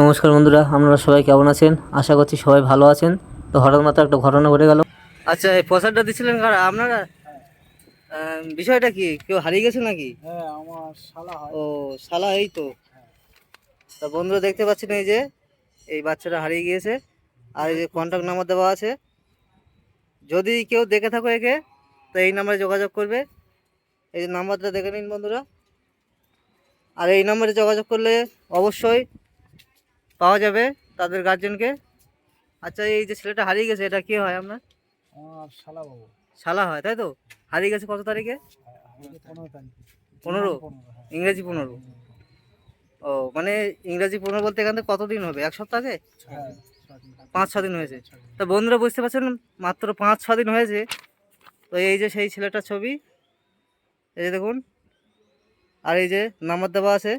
নমস্কার বন্ধুরা আপনারা সবাই কেমন আছেন? আশা করছি সবাই ভালো আছেন। তো হঠাৎ মাত্র একটা ঘটনা ঘটে গেল। আচ্ছা এই প্রসাদটা দিচ্ছিলেন কারা? আপনারা? বিষয়টা কি? কেউ হারিয়ে গেছে নাকি? হ্যাঁ আমার শালা ও শালা এই তো। তা বন্ধুরা দেখতে পাচ্ছেন এই যে এই বাচ্চাটা হারিয়ে গিয়েছে। আর এই যে কন্ট্যাক্ট নাম্বার দেওয়া আছে। যদি কেউ দেখে থাকো একে তো এই নাম্বারে যোগাযোগ করবে। এই যে নাম্বারটা দেখে নিন বন্ধুরা। আর এই নাম্বারে যোগাযোগ করলে অবশ্যই পাওয়া যাবে তাদের গার্জেনকে। আচ্ছা এই যে ছেলেটা হারিয়ে গেছে এটা কি হয় আপনার? শালা বাবু। শালা হয় তাই তো? হারিয়ে গেছে কত তারিখে? পনেরো হ্যাঁ। ইংরেজি পনেরো। ও মানে ইংরেজি পনেরো বলতে এখান থেকে কতদিন হবে? এক সপ্তাহ? আগে পাঁচ ছ দিন হয়েছে। তা বন্ধুরা বুঝতে পারছেন মাত্র পাঁচ ছ দিন হয়েছে। তো এই যে সেই ছেলেটার ছবি এই যে দেখুন। আর এই যে নাম্বার দেওয়া আছে।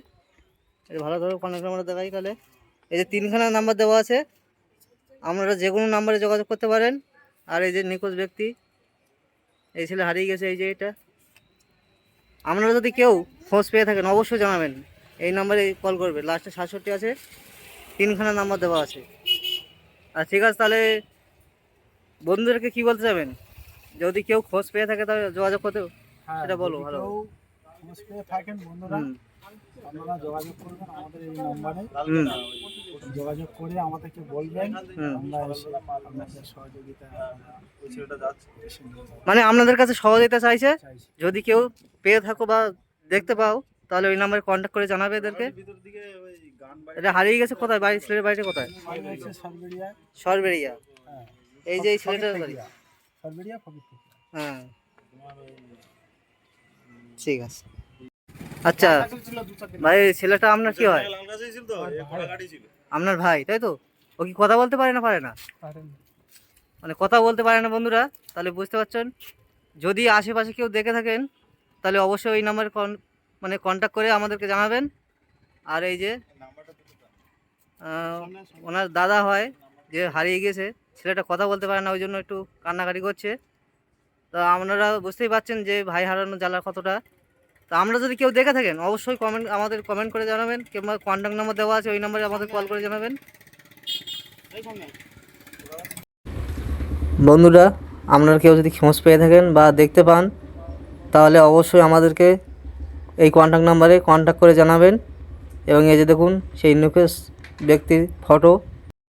ভালো ধরো কন্ট্যাক্ট নাম্বার দেখাই তাহলে। এই যে তিনখানা নাম্বার দেওয়া আছে আপনারা যে কোনো নাম্বারে যোগাযোগ করতে পারেন। আর এই যে নিখোঁজ ব্যক্তি এই ছেলে হারিয়ে গেছে এই যে এটা। আপনারা যদি কেউ খোঁজ পেয়ে থাকেন অবশ্যই জানাবেন। এই নাম্বারে কল করবে। লাস্টে সাতষট্টি আছে তিনখানা নাম্বার দেওয়া আছে। আর ঠিক আছে তাহলে বন্ধুদেরকে কি বলতে চাবেন যদি কেউ খোঁজ পেয়ে থাকে তাহলে যোগাযোগ করতে হ্যাঁ, সেটা বলো, ভালো। কেউ থাকেন বন্ধুরা। আপনারা যোগাযোগ করবেন আমাদের এই নম্বরে। যোগাযোগ করে আমাদেরকে বলবেন। আমরা এসে আপনাদের সহযোগিতা। মানে আপনাদের কাছে সহযোগিতা চাইছে? যদি কেউ পেয়ে থাকো বা দেখতে পাও তাহলে ওই নাম্বারে কন্ট্যাক্ট করে জানাবে এদেরকে। এটা হারিয়ে গেছে কোথায়? বাড়ি ছেলের বাড়িটা কোথায়? সরবেরিয়া হ্যাঁ। এই যে এই ছেলেটার বাড়ি। হ্যাঁ। ঠিক আছে। আচ্ছা ভাই ছেলেটা আপনার কি হয়? আপনার ভাই তাই তো? ও কি কথা বলতে পারে না পারে না? মানে কথা বলতে পারে না বন্ধুরা তাহলে বুঝতে পারছেন? যদি আশেপাশে কেউ দেখে থাকেন তাহলে অবশ্যই ওই নাম্বারে কন মানে কন্ট্যাক্ট করে আমাদেরকে জানাবেন। আর এই যে ওনার দাদা হয় যে হারিয়ে গেছে ছেলেটা কথা বলতে পারে না ওই জন্য একটু কান্নাকাটি করছে। তো আপনারা বুঝতেই পারছেন যে ভাই হারানোর জ্বালা কতটা। তো আমরা যদি কেউ দেখে থাকেন, অবশ্যই কমেন্ট আমাদের কমেন্ট করে জানাবেন, কিংবা কন্ট্যাক্ট নাম্বার দেওয়া আছে, ওই নাম্বারে আমাদের কল করে জানাবেন। বন্ধুরা, আপনারা কেউ যদি খোঁজ পেয়ে থাকেন বা দেখতে পান, তাহলে অবশ্যই আমাদেরকে এই কন্ট্যাক্ট নাম্বারে কন্ট্যাক্ট করে জানাবেন। এবং এই যে দেখুন, সেই নিখোঁজ ব্যক্তির ফটো